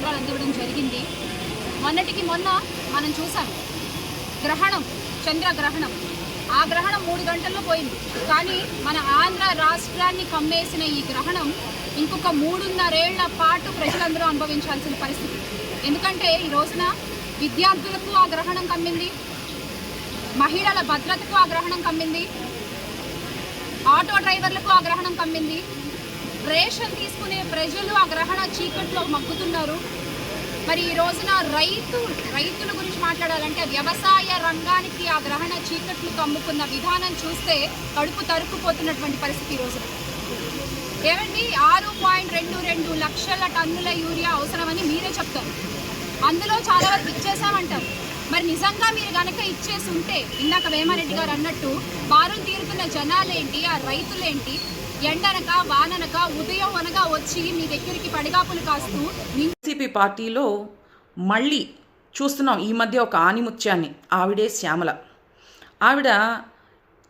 పత్రాలు అందివ్వడం జరిగింది. మొన్నటికి మొన్న మనం చూసాం. గ్రహణం చంద్రగ్రహణం. ఆ గ్రహణం మూడు గంటల్లో పోయింది. కానీ మన ఆంధ్ర రాష్ట్రాన్ని కమ్మేసిన ఈ గ్రహణం ఇంకొక మూడున్నరేళ్ళ పాటు ప్రజలందరూ అనుభవించాల్సిన పరిస్థితి. ఎందుకంటే ఈ రోజున విద్యార్థులకు ఆ గ్రహణం కమ్మింది. మహిళల భద్రతకు ఆ గ్రహణం కమ్మింది. ఆటో డ్రైవర్లకు ఆ గ్రహణం కమ్మింది. రేషన్ తీసుకునే ప్రజలు ఆ గ్రహణ చీకట్లో మగ్గుతున్నారు. మరి ఈ రోజున రైతు రైతుల గురించి మాట్లాడాలంటే వ్యవసాయ రంగానికి ఆ గ్రహణ చీకట్లు కమ్ముకున్న విధానం చూస్తే కడుపు తరుక్కుపోతున్నటువంటి పరిస్థితి ఈ రోజున. ఏమండి? ఆరు పాయింట్ రెండు రెండు లక్షల టన్నుల యూరియా అవసరమని మీరే చెప్తారు. అందులో చాలా వరకు ఇచ్చేసామంటారు మరి నిజంగా మీరు కనుక ఇచ్చేసి ఉంటే ఇందాక వేమారెడ్డి గారు అన్నట్టు బారులు తీరుతున్న జనాలేంటి ఆ రైతులేంటి ఎండనక వాననక ఉదయం అనగా వచ్చి మీ దగ్గరికి పడిగాపులు కాస్తూ మీ పార్టీలో మళ్ళీ చూస్తున్నాం ఈ మధ్య ఒక ఆనిముత్యాన్ని. ఆవిడే శ్యామల. ఆవిడ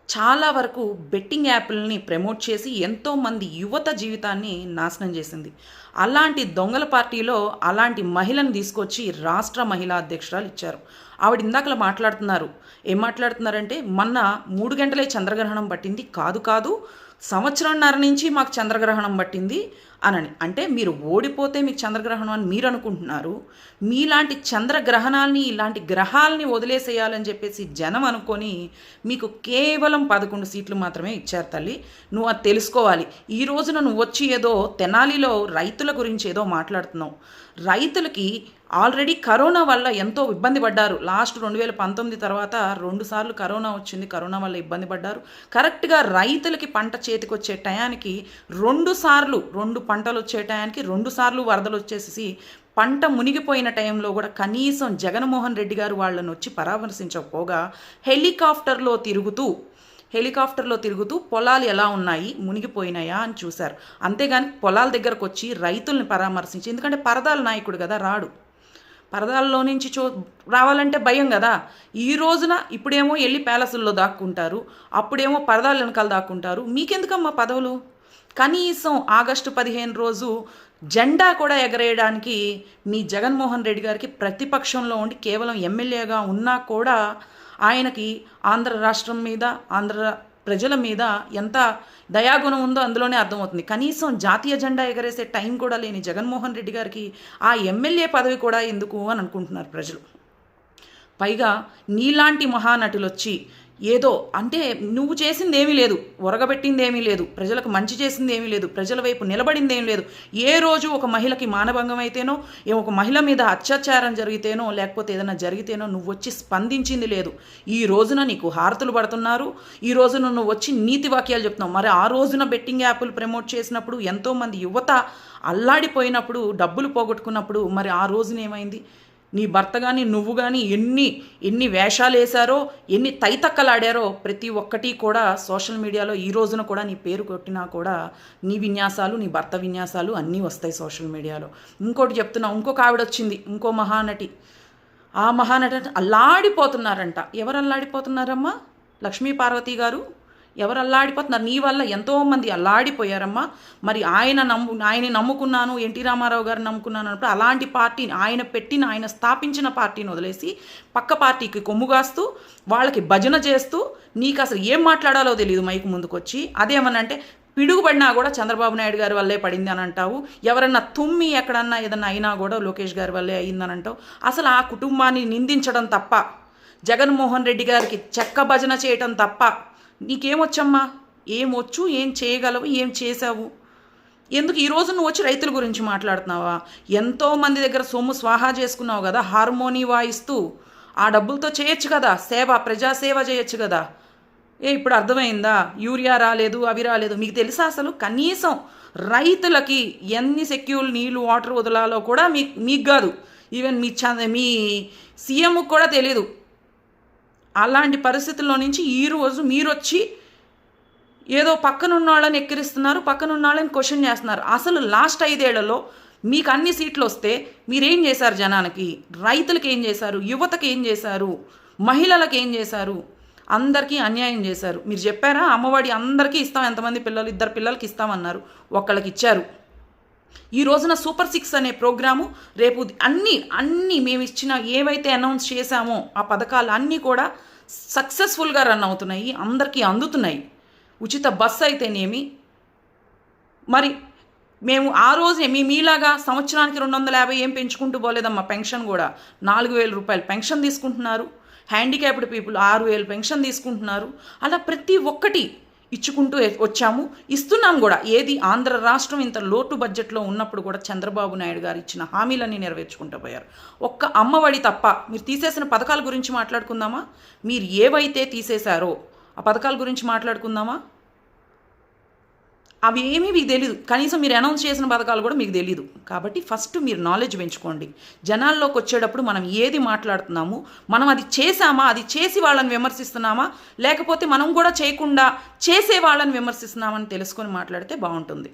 చాలా వరకు బెట్టింగ్ యాప్లని ప్రమోట్ చేసి ఎంతోమంది యువత జీవితాన్ని నాశనం చేసింది. అలాంటి దొంగల పార్టీలో అలాంటి మహిళను తీసుకొచ్చి రాష్ట్ర మహిళా అధ్యక్షురాలు ఇచ్చారు. ఆవిడ ఇందాకలా మాట్లాడుతున్నారు. ఏం మాట్లాడుతున్నారంటే మొన్న మూడు గంటలే చంద్రగ్రహణం పట్టింది. కాదు కాదు. సంవత్సరంన్నర నుంచి మాకు చంద్రగ్రహణం పట్టింది. అనని. అంటే మీరు ఓడిపోతే మీకు చంద్రగ్రహణం అని మీరు అనుకుంటున్నారు. మీలాంటి చంద్రగ్రహణాలని ఇలాంటి గ్రహాలని వదిలేసేయాలని చెప్పేసి జనం అనుకొని మీకు కేవలం పదకొండు సీట్లు మాత్రమే ఇచ్చారు తల్లి. నువ్వు అది తెలుసుకోవాలి. ఈ రోజున నువ్వు వచ్చి ఏదో తెనాలిలో రైతుల గురించి ఏదో మాట్లాడుతున్నావు. రైతులకి ఆల్రెడీ కరోనా వల్ల ఎంతో ఇబ్బంది పడ్డారు. లాస్ట్ రెండు వేల పంతొమ్మిది తర్వాత రెండు సార్లు కరోనా వచ్చింది. కరోనా వల్ల ఇబ్బంది పడ్డారు. కరెక్ట్గా రైతులకి పంట చేతికి వచ్చే టయానికి రెండు సార్లు రెండు పంటలు వచ్చే టయానికి రెండు సార్లు వరదలు వచ్చేసి పంట మునిగిపోయిన టైంలో కూడా కనీసం జగన్మోహన్ రెడ్డి గారు వాళ్ళని వచ్చి పరామర్శించకపోగా హెలికాప్టర్లో తిరుగుతూ హెలికాప్టర్లో తిరుగుతూ పొలాలు ఎలా ఉన్నాయి మునిగిపోయినాయా అని చూశారు. అంతేగాని పొలాల దగ్గరకు వచ్చి రైతుల్ని పరామర్శించి ఎందుకంటే పరదాల నాయకుడు కదా రాడు. పరదాల్లో నుంచి చూ రావాలంటే భయం కదా. ఈ రోజున ఇప్పుడేమో వెళ్ళి ప్యాలెస్ల్లో దాక్కుంటారు అప్పుడేమో పరదాల వెనకాల దాక్కుంటారు. మీకెందుకమ్మా పదవులు? కనీసం ఆగస్టు పదిహేను రోజు జెండా కూడా ఎగరేయడానికి మీ జగన్మోహన్ రెడ్డి గారికి ప్రతిపక్షంలో ఉండి కేవలం ఎమ్మెల్యేగా ఉన్నా కూడా ఆయనకి ఆంధ్ర రాష్ట్రం మీద ఆంధ్ర ప్రజల మీద ఎంత దయాగుణం ఉందో అందులోనే అర్థమవుతుంది. కనీసం జాతీయ జెండా ఎగరేసే టైం కూడా లేని జగన్మోహన్ రెడ్డి గారికి ఆ ఎమ్మెల్యే పదవి కూడా ఎందుకు అని అనుకుంటున్నారు ప్రజలు. పైగా నీలాంటి మహానటులు వచ్చి ఏదో అంటే నువ్వు చేసింది ఏమీ లేదు ఒరగబెట్టింది ఏమీ లేదు ప్రజలకు మంచి చేసింది ఏమీ లేదు ప్రజల వైపు నిలబడింది ఏమీ లేదు. ఏ రోజు ఒక మహిళకి మానభంగం అయితేనో ఏ ఒక మహిళ మీద అత్యాచారం జరిగితేనో లేకపోతే ఏదైనా జరిగితేనో నువ్వు వచ్చి స్పందించింది లేదు. ఈ రోజున నీకు హారతులు పడుతున్నారు ఈ రోజున నువ్వు వచ్చి నీతి వాక్యాలు చెప్తున్నావు. మరి ఆ రోజున బెట్టింగ్ యాప్లు ప్రమోట్ చేసినప్పుడు ఎంతోమంది యువత అల్లాడిపోయినప్పుడు డబ్బులు పోగొట్టుకున్నప్పుడు మరి ఆ రోజున ఏమైంది? నీ భర్త కానీ నువ్వు కానీ ఎన్ని ఎన్ని వేషాలు వేశారో ఎన్ని తైతక్కలాడారో ప్రతి ఒక్కటి కూడా సోషల్ మీడియాలో ఈ రోజున కూడా నీ పేరు కొట్టినా కూడా నీ విన్యాసాలు నీ భర్త విన్యాసాలు అన్నీ వస్తాయి సోషల్ మీడియాలో. ఇంకోటి చెప్తున్నా ఇంకొక ఆవిడ వచ్చింది ఇంకో మహానటి. ఆ మహానటి అల్లాడిపోతున్నారంట. ఎవరు అల్లాడిపోతున్నారమ్మా? లక్ష్మీ పార్వతి గారు? ఎవరు అల్లాడిపోతున్నారు? నీ వల్ల ఎంతోమంది అల్లాడిపోయారమ్మా. మరి ఆయన నమ్ము ఆయన నమ్ముకున్నాను ఎన్టీ రామారావు గారు నమ్ముకున్నాను అన్నప్పుడు అలాంటి పార్టీని ఆయన పెట్టిన ఆయన స్థాపించిన పార్టీని వదిలేసి పక్క పార్టీకి కొమ్ముగాస్తూ వాళ్ళకి భజన చేస్తూ నీకు అసలు ఏం మాట్లాడాలో తెలియదు మైకు ముందుకొచ్చి. అదేమనంటే పిడుగుపడినా కూడా చంద్రబాబు నాయుడు గారి వల్లే పడింది అని అంటావు. ఎవరన్నా తుమ్మి ఎక్కడన్నా ఏదన్నా అయినా కూడా లోకేష్ గారి వల్లే అయిందని అంటావు. అసలు ఆ కుటుంబాన్ని నిందించడం తప్ప జగన్మోహన్ రెడ్డి గారికి చెక్క భజన చేయటం తప్ప నీకేమొచ్చమ్మా? ఏమొచ్చు? ఏం చేయగలవు? ఏం చేసావు ఎందుకు ఈరోజు నువ్వు వచ్చి రైతుల గురించి మాట్లాడుతున్నావా? ఎంతో మంది దగ్గర సొమ్ము స్వాహా చేసుకున్నావు కదా హార్మోని వాయిస్తూ. ఆ డబ్బులతో చేయొచ్చు కదా సేవ ప్రజాసేవ చేయొచ్చు కదా. ఏ ఇప్పుడు అర్థమైందా? యూరియా రాలేదు అవి రాలేదు. మీకు తెలుసా అసలు? కనీసం రైతులకి ఎన్ని సెక్యూల్ నీళ్ళు వాటర్ వదలాలో కూడా మీ మీకు కాదు. ఈవెన్ మీ చ మీ సీఎంకు కూడా తెలియదు అలాంటి పరిస్థితుల్లో నుంచి ఈరోజు మీరు వచ్చి ఏదో పక్కనున్న వాళ్ళని ఎక్కిరిస్తున్నారు పక్కనున్న వాళ్ళని క్వశ్చన్ చేస్తున్నారు. అసలు లాస్ట్ ఐదేళ్ళలో మీకు అన్ని సీట్లు వస్తే మీరేం చేశారు జనానికి? రైతులకి ఏం చేశారు? యువతకి ఏం చేశారు? మహిళలకు ఏం చేశారు? అందరికీ అన్యాయం చేశారు. మీరు చెప్పారా? అమ్మఒడి అందరికీ ఇస్తాం ఎంతమంది పిల్లలు ఇద్దరు పిల్లలకి ఇస్తామన్నారు. ఒకళ్ళకి ఇచ్చారు. ఈ రోజున సూపర్ సిక్స్ అనే ప్రోగ్రాము రేపు అన్నీ అన్నీ మేము ఇచ్చిన ఏవైతే అనౌన్స్ చేశామో ఆ పథకాలు అన్నీ కూడా సక్సెస్ఫుల్గా రన్ అవుతున్నాయి అందరికీ అందుతున్నాయి. ఉచిత బస్సు అయితేనేమి? మరి మేము ఆ రోజే మీ మీలాగా సంవత్సరానికి రెండు వందల యాభై ఏం పెంచుకుంటూ పోలేదమ్మా పెన్షన్ కూడా. నాలుగు వేల రూపాయలు పెన్షన్ తీసుకుంటున్నారు. హ్యాండిక్యాప్డ్ పీపుల్ ఆరు వేలు పెన్షన్ తీసుకుంటున్నారు. అలా ప్రతి ఒక్కటి ఇచ్చుకుంటూ వచ్చాము. ఇస్తున్నాం కూడా. ఏది? ఆంధ్ర రాష్ట్రం ఇంత లోటు బడ్జెట్లో ఉన్నప్పుడు కూడా చంద్రబాబు నాయుడు గారు ఇచ్చిన హామీలన్నీ నెరవేర్చుకుంటూ పోయారు. ఒక్క అమ్మఒడి తప్ప మీరు తీసేసిన పథకాల గురించి మాట్లాడుకుందామా? మీరు ఏవైతే తీసేశారో ఆ పథకాల గురించి మాట్లాడుకుందామా? అవి ఏమీ మీకు తెలియదు కనీసం మీరు అనౌన్స్ చేసిన పథకాలు కూడా మీకు తెలియదు కాబట్టి ఫస్ట్ మీరు నాలెడ్జ్ పెంచుకోండి. జనాల్లోకి వచ్చేటప్పుడు మనం ఏది మాట్లాడుతున్నాము మనం అది చేసామా అది చేసి వాళ్ళని విమర్శిస్తున్నామా లేకపోతే మనం కూడా చేయకుండా చేసే వాళ్ళని విమర్శిస్తున్నామని తెలుసుకొని మాట్లాడితే బాగుంటుంది.